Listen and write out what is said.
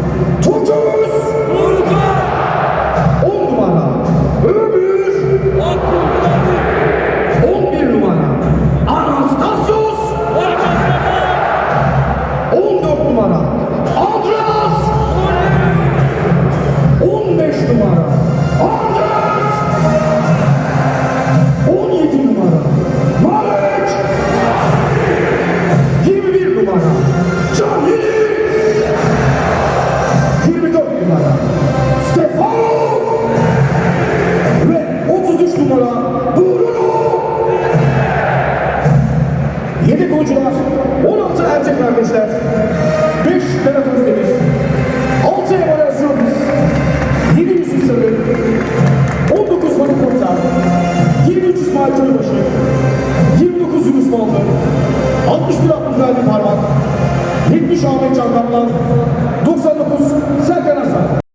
numara Tokuz. 10 numara Ömür. 11 numara Anastasios. 14 numara Oyuncular 16 erkek kardeşler. 5 Berat Özdemir 6 Emanuel Zırbis 7 Yusuf Sarı 19 Fatih Komutan 23 İsmail Köybaşı 29 Yunus Mallı 61 Abdülkadir Parmak 70 Ahmet Çantamlar 99 Serkan Hasan